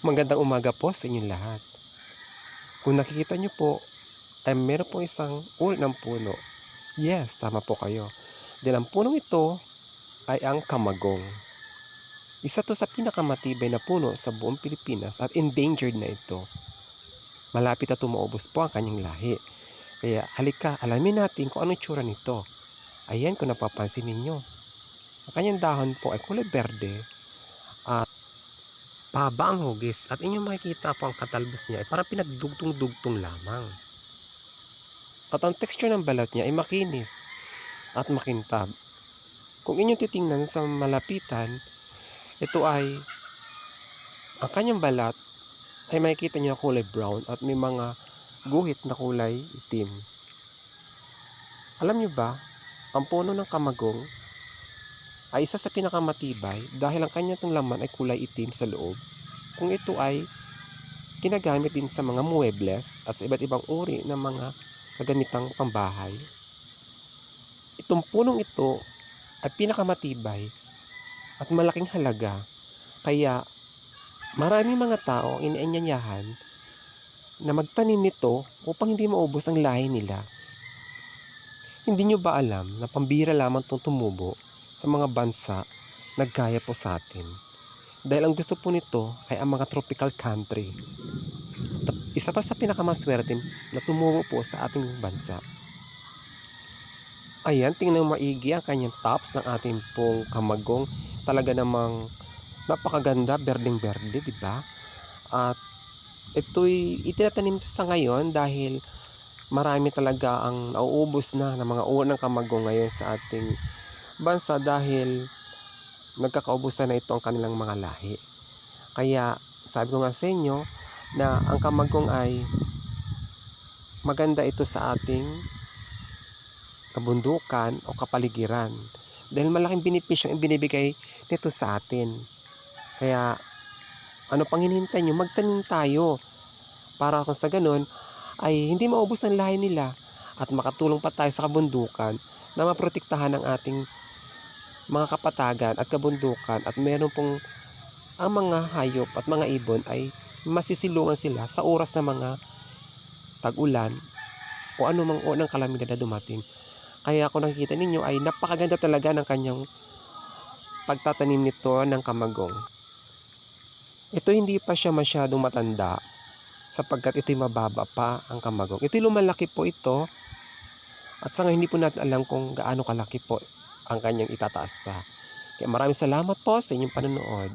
Magandang umaga po sa inyong lahat. Kung nakikita nyo po, ay meron po isang uri ng puno. Yes, tama po kayo. Dahil ang punong ito ay ang kamagong. Isa to sa pinakamatibay na puno sa buong Pilipinas at endangered na ito. Malapit na tumaubos po ang kanyang lahi. Kaya halika, alamin natin kung anong tsura nito. Ayan kung napapansin ninyo. Ang kanyang dahon po ay kulay berde Pahaba ang hugis at inyong makikita po ang katalbos niya ay parang pinagdugtong-dugtong lamang. At ang texture ng balat niya ay makinis at makintab. Kung inyong titingnan sa malapitan, ito ay ang kanyang balat ay makikita niyo na kulay brown at may mga guhit na kulay itim. Alam niyo ba, ang puno ng kamagong ay isa sa pinakamatibay dahil ang kanya itong laman ay kulay itim sa loob. Kung ito ay ginagamit din sa mga muebles at sa iba't ibang uri ng mga kagamitang pambahay. Itong punong ito ay pinakamatibay at malaking halaga. Kaya maraming mga tao ang inianyanyahan na magtanim nito upang hindi maubos ang lahi nila. Hindi nyo ba alam na pambira lamang itong tumubo sa mga bansa na gaya po sa atin. Dahil ang gusto po nito ay ang mga tropical country. Isa pa sa pinakamaswerte na tumubo po sa ating bansa. Ayan, tingnan maigi ang kanyang tops ng ating pong kamagong. Talaga namang napakaganda, berdeng-berde, di ba? At ito'y itinatanim sa ngayon dahil marami talaga ang nauubos na ng mga unang kamagong ngayon sa ating bansa dahil nagkakaubusan na ito ang kanilang mga lahi. Kaya sabi ko nga sa inyo na ang kamagong ay maganda ito sa ating kabundukan o kapaligiran dahil malaking benepisyo ang binibigay nito sa atin. Kaya ano pang hinihintay nyo, magtanim tayo para kung sa ganun ay hindi maubos ang lahi nila at makatulong pa tayo sa kabundukan na maprotektahan ang ating mga kapatagan at kabundukan at meron pong ang mga hayop at mga ibon ay masisilungan sila sa oras ng mga tag-ulan o anumang unang kalamidad na dumating. Kaya kung nakikita ninyo ay napakaganda talaga ng kanyang pagtatanim nito ng kamagong. Ito hindi pa siya masyadong matanda sapagkat ito'y mababa pa ang kamagong. Ito'y lumalaki po ito at sa ngayon hindi po natin alam kung gaano kalaki po ang kanyang itataas pa. Kaya maraming salamat po sa inyong panonood.